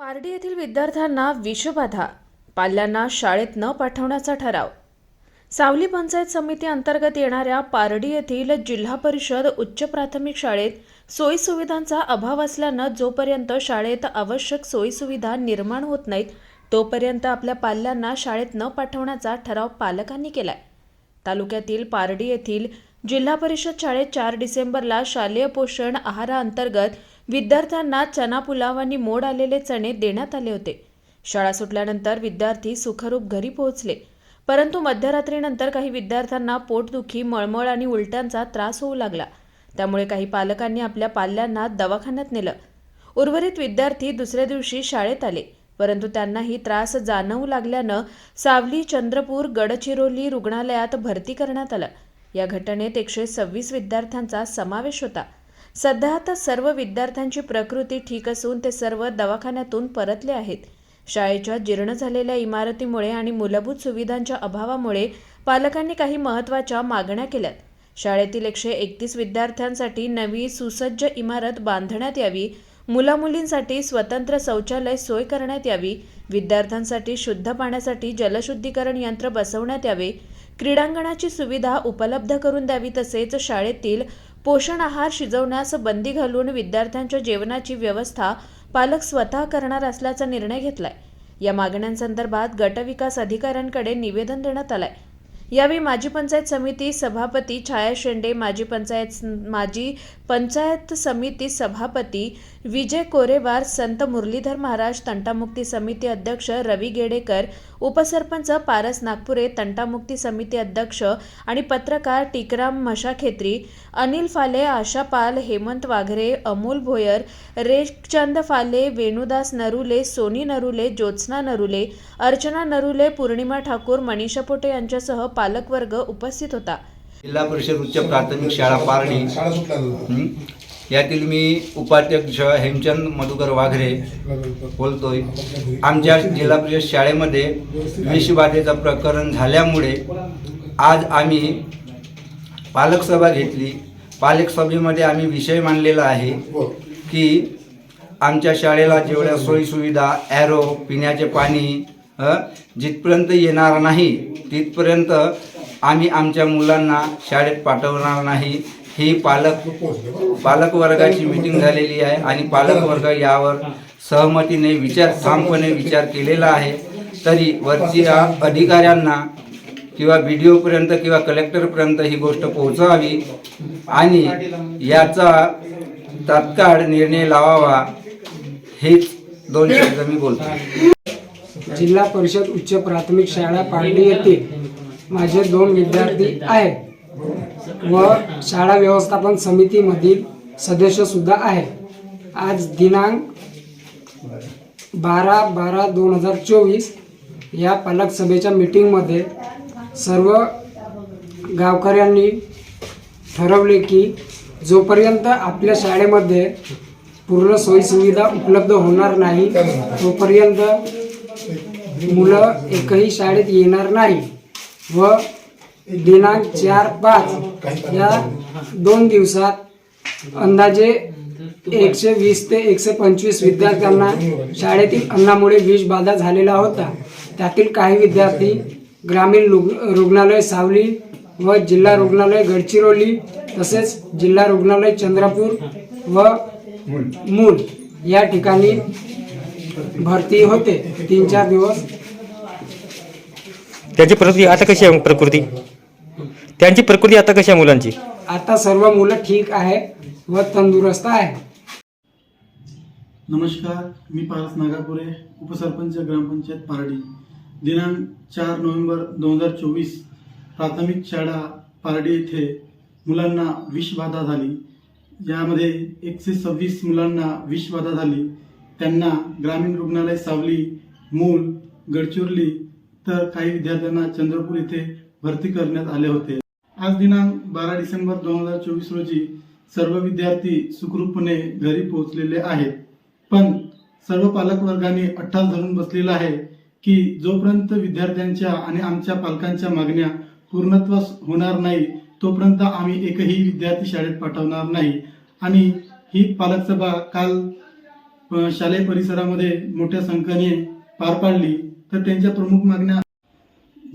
पारडी येथील विद्यार्थ्यांना विषबाधा. पाल्यांना शाळेत न पाठवण्याचा ठराव. सावली पंचायत समिती अंतर्गत येणाऱ्या पारडी येथील जिल्हा परिषद उच्च प्राथमिक शाळेत सोयीसुविधांचा अभाव असल्यानं जोपर्यंत शाळेत आवश्यक सोयीसुविधा निर्माण होत नाहीत तोपर्यंत आपल्या पाल्यांना शाळेत न पाठवण्याचा ठराव पालकांनी केलाय. तालुक्यातील पारडी येथील जिल्हा परिषद शाळेत चार डिसेंबरला शालेय पोषण आहाराअंतर्गत विद्यार्थ्यांना चना पुलाव आणि मोड आलेले चणे देण्यात आले होते. शाळा सुटल्यानंतर विद्यार्थी सुखरूप घरी पोहोचले. परंतु मध्यरात्रीनंतर काही विद्यार्थ्यांना पोटदुखी मळमळ आणि उलट्यांचा त्रास होऊ लागला. त्यामुळे काही पालकांनी आपल्या पाल्यांना दवाखान्यात नेलं. उर्वरित विद्यार्थी दुसऱ्या दिवशी शाळेत आले. परंतु त्यांनाही त्रास जाणवू लागल्यानं सावली चंद्रपूर गडचिरोली रुग्णालयात भरती करण्यात आलं. या घटनेत एकशे सव्वीस विद्यार्थ्यांचा समावेश होता. सध्या आता सर्व विद्यार्थ्यांची प्रकृती ठीक असून ते सर्व दवाखान्यातून परतले आहेत. शाळेच्या जीर्ण झालेल्या इमारतीमुळे आणि मूलभूत सुविधांच्या अभावामुळे पालकांनी काही महत्त्वाच्या मागण्या केल्यात. शाळेतील एकशे एकतीस विद्यार्थ्यांसाठी नवी सुसज्ज इमारत बांधण्यात यावी मुलामुलींसाठी स्वतंत्र शौचालय सोय करण्यात यावी विद्यार्थ्यांसाठी शुद्ध पाण्यासाठी जलशुद्धीकरण यंत्र बसवण्यात यावे क्रीडांगणाची सुविधा उपलब्ध करून द्यावी तसेच शाळेतील पोषण आहार शिजवण्यास बंदी घालून विद्यार्थ्यांच्या जेवणाची व्यवस्था पालक स्वतः करणार असल्याचा निर्णय घेतलाय. या मागण्यांसंदर्भात गटविकास अधिकाऱ्यांकडे निवेदन देण्यात आलंय. यावेळी माजी पंचायत समिती सभापती छाया शेंडे माजी पंचायत माजी पंचायत समिती सभापती विजय कोरेवार संत मुरलीधर महाराज तंटामुक्ती समिती अध्यक्ष रवी गेडेकर उपसरपंच पारस नागपुरे तंटामुक्ती समिती अध्यक्ष आणि पत्रकार टिकराम मशाखेत्री अनिल फाले आशा पाल हेमंत वाघरे अमोल भोयर रेखचंद फाले वेणुदास नरुले सोनी नरुले ज्योत्स्ना नरुले अर्चना नरुले पूर्णिमा ठाकूर मनीषा पोटे यांच्यासह पालकवर्ग उपस्थित होता. जिल्हा परिषद उच्च प्राथमिक शाळा पारडी? यातील मी उपाध्यक्ष हेमचंद मधुकर वाघरे बोलतोय. आमच्या जिल्हा परिषद शाळेमध्ये विषबाधेचं प्रकरण झाल्यामुळे आज आम्ही पालक सभा घेतली. पालक सभेमध्ये आम्ही विषय मांडलेला आहे की आमच्या शाळेला जेवढ्या सोयीसुविधा ॲरो पिण्याचे पाणी जिथपर्यंत येणार नाही तिथपर्यंत आम्ही आमच्या मुलांना शाळेत पाठवणार नाही. ही पालक पालक वर्गाची मीटिंग झालेली आहे आणि पालक वर्ग यावर सहमतीने विचार ठामपणे विचार केलेला आहे. तरी वरच्या अधिकाऱ्यांना किंवा बी डी ओपर्यंत किंवा कलेक्टरपर्यंत ही गोष्ट पोहोचवावी आणि याचा तात्काळ निर्णय लावावा हेच दोन शब्द मी बोलतो. जिल्हा परिषद उच्च प्राथमिक शाळा पारडी येथे माझे दोन विद्यार्थी आहेत. व शाळा व्यवस्थापन समितीमधील सदस्य सुद्धा आहे आज दिनांक बारा बारा दोन हजार चोवीस या पालक सभेच्या मीटिंगमध्ये सर्व गावकऱ्यांनी ठरवले की जोपर्यंत आपल्या शाळेमध्ये पूर्ण सोयीसुविधा उपलब्ध होणार नाही तोपर्यंत मुलं एकही शाळेत येणार नाही व दिनांक चार पाच या दोन दिवसात अंदाजे एकशे वीस ते एकशे पंचवीस विद्यार्थ्यांना शाळेतील अन्नामुळे विषबाधा झालेला होता. त्यातील काही विद्यार्थी ग्रामीण रुग्णालय सावली व जिल्हा रुग्णालय गडचिरोली तसेच जिल्हा रुग्णालय चंद्रपूर व मूल या ठिकाणी भरती होते. तीन चार दिवस त्याची प्रकृती आता कशी आहे प्रकृती? त्यांची प्रकृती आता कशी आहे मुलांची? आता सर्व मुलं ठीक आहे व तंदुरुस्त आहे. नमस्कार मी पारस नागापुरे उपसरपंच ग्रामपंचायत पारडी दिनांक चार नोव्हेंबर दोन हजार चोवीस प्राथमिक शाळा पारडी येथे मुलांना विषबाधा झाली. यामध्ये एकशे सव्वीस मुलांना विषबाधा झाली. त्यांना ग्रामीण रुग्णालय सावली मूल गडचिरोली तर काही विद्यार्थ्यांना चंद्रपूर येथे भरती करण्यात आले होते. आज दिनांक बारा डिसेंबर दोन हजार चोवीस रोजी सर्व विद्यार्थी सुखरूपपणे घरी पोहोचलेले आहेत. पण सर्व पालक वर्गाने अट्टास धरून बसलेला आहे की जोपर्यंत विद्यार्थ्यांच्या आणि आमच्या पालकांच्या मागण्या पूर्णत्वास होणार नाही तोपर्यंत आम्ही एकही विद्यार्थी शाळेत पाठवणार नाही. आणि ही पालक सभा काल शालेय परिसरामध्ये मोठ्या संख्येने पार पाडली. तर त्यांच्या प्रमुख मागण्या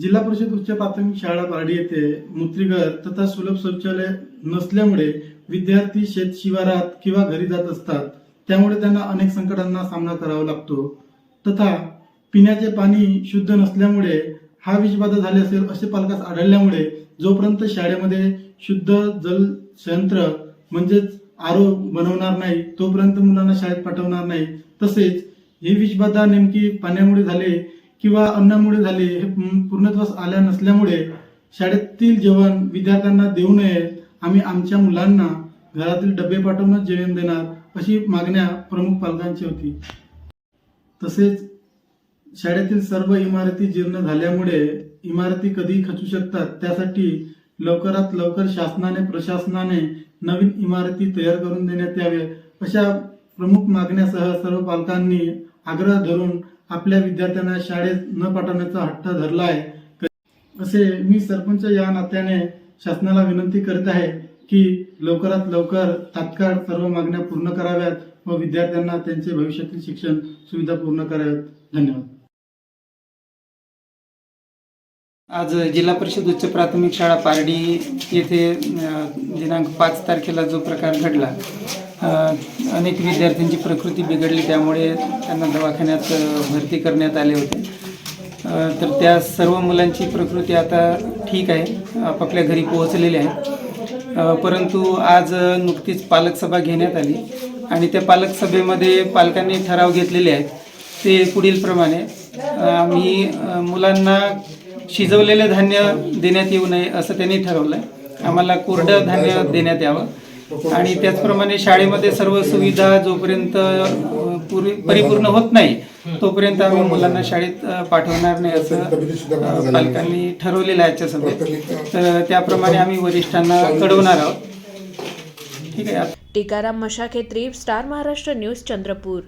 जिल्हा परिषद उच्च प्राथमिक शाळा पारडी येथे मूत्रीघर तथा सुलभ शौचालय नसल्यामुळे विद्यार्थी शेत शिवारात किंवा घरी जात असतात. त्यामुळे त्यांना अनेक संकटांना सामना करावा लागतो. तथा पिण्याचे पाणी शुद्ध नसल्यामुळे हा विषबाधा झाले असेल असे पालकास आढळल्यामुळे जोपर्यंत शाळेमध्ये शुद्ध जल संयंत्र म्हणजेच आरो बनवणार नाही तोपर्यंत मुलांना शाळेत पाठवणार नाही. तसेच ही विषबाधा नेमकी पाण्यामुळे झाले किंवा अन्नामुळे झाले हे पूर्णत्वास आल्या नसल्यामुळे शाळेतील जेवण विद्यार्थ्यांना देऊ नये. आम्ही आमच्या मुलांना घरातील डबे पाठवूनच जेवण देणार अशी मागण्या प्रमुख पालकांची होती. तसेच शाळेतील सर्व इमारती जीर्ण झाल्यामुळे इमारती कधी खचू शकतात. त्यासाठी लवकरात लवकर शासनाने प्रशासनाने नवीन इमारती तयार करून देण्यात यावे अशा प्रमुख मागण्यासह सर्व पालकांनी आग्रह धरून आपल्या विद्यार्थ्यांना शाळेत न पाठवण्याचा हट्ट धरला आहे. असे मी सरपंच या नात्याने शासनाला विनंती करत आहे की लवकरात लवकर तात्काळ सर्व मागण्या पूर्ण कराव्यात व विद्यार्थ्यांना त्यांचे भविष्यातील शिक्षण सुविधा पूर्ण कराव्यात. धन्यवाद. आज जिल्हा परिषद उच्च प्राथमिक शाळा पारडी येथे दिनांक पाच तारखेला जो प्रकार घडला अनेक विद्यार्थ्यांची प्रकृती बिघडली त्यामुळे त्यांना दवाखान्यात भरती करण्यात आले होते. तर त्या सर्व मुलांची प्रकृती आता ठीक आहे आपापल्या घरी पोहोचलेली आहे. परंतु आज नुकतीच पालक सभा घेण्यात आली आणि त्या पालक सभेमध्ये पालकांनी ठराव घेतलेले आहेत ते पुढील प्रमाणे आम्ही मुलांना शिजवलेले धान्य देण्यात येऊ नये असं त्यांनी ठरवलं आहे आम्हाला कोरडं धान्य देण्यात यावं. आणि त्याचप्रमाणे शाळेमध्ये सर्व सुविधा जोपर्यंत पूर्वी परिपूर्ण होत नाही तोपर्यंत आम्ही मुलांना शाळेत पाठवणार नाही असं पालकांनी ठरवलेलं आहे आजच्या सभेत. तर त्याप्रमाणे आम्ही वरिष्ठांना कळवणार आहोत. ठीक आहे टिकाराम मशाखेत्री स्टार महाराष्ट्र न्यूज चंद्रपूर.